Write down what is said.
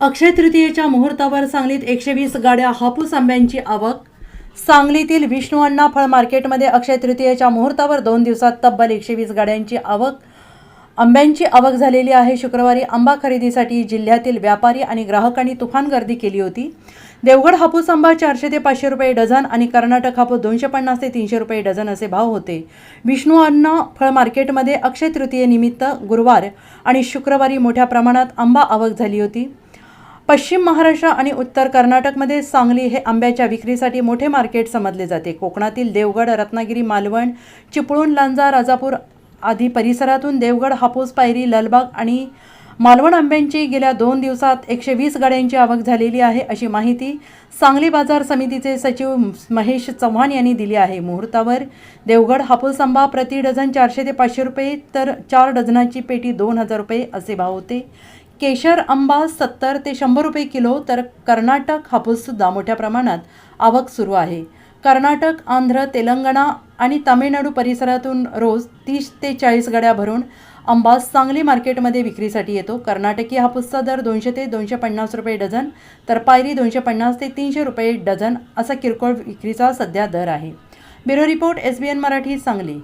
अक्षय तृतीयेच्या मुहूर्तावर सांगलीत एकशे वीस गाड्या हापूस आंब्यांची आवक. सांगलीतील विष्णू अण्णा फळ मार्केटमध्ये अक्षय तृतीयेच्या मुहूर्तावर दोन दिवसात तब्बल एकशे वीस गाड्यांची आवक. आंब्यांची आवक झालेली आहे. शुक्रवारी आंबा खरेदीसाठी जिल्ह्यातील व्यापारी आणि ग्राहकांनी तुफान गर्दी केली होती. देवगड हापूस आंबा चारशे ते पाचशे रुपये डझन आणि कर्नाटक हापूस दोनशे पन्नास ते तीनशे रुपये डझन असे भाव होते. विष्णू अन्न फळ मार्केटमध्ये अक्षय तृतीयेनिमित्त गुरुवार आणि शुक्रवारी मोठ्या प्रमाणात आंबा आवक झाली होती. पश्चिम महाराष्ट्र आणि उत्तर कर्नाटकमध्ये सांगली हे आंब्याच्या विक्रीसाठी मोठे मार्केट समजले जाते. कोकणातील देवगड रत्नागिरी मालवण चिपळूण लांजा राजापूर आदी परिसरातून देवगड हापूस पायरी लालबाग आणि मालवण आंब्यांची गेल्या दोन दिवसात एकशे वीस गाड्यांची आवक झालेली आहे अशी माहिती सांगली बाजार समितीचे सचिव महेश चव्हाण यांनी दिली आहे. मुहूर्तावर देवगड हापूस आंबा प्रति डझन चारशे ते पाचशे रुपये तर चार डझनाची पेटी दोन हजार रुपये असे भाव होते. केशर आंबा सत्तर ते शंभर रुपये किलो तर कर्नाटक हापूससुद्धा मोठ्या प्रमाणात आवक सुरू आहे. कर्नाटक आंध्र तेलंगणा आणि तामिळनाडू परिसरातून रोज तीस ते चाळीस गाड्या भरून आंबा सांगली मार्केटमध्ये विक्रीसाठी येतो. कर्नाटकी हापूसचा दर दोनशे ते दोनशे पन्नास रुपये डझन तर पायरी दोनशे पन्नास ते तीनशे रुपये डझन असा किरकोळ विक्रीचा सध्या दर आहे. Bureau report S B N Marathi Sangli.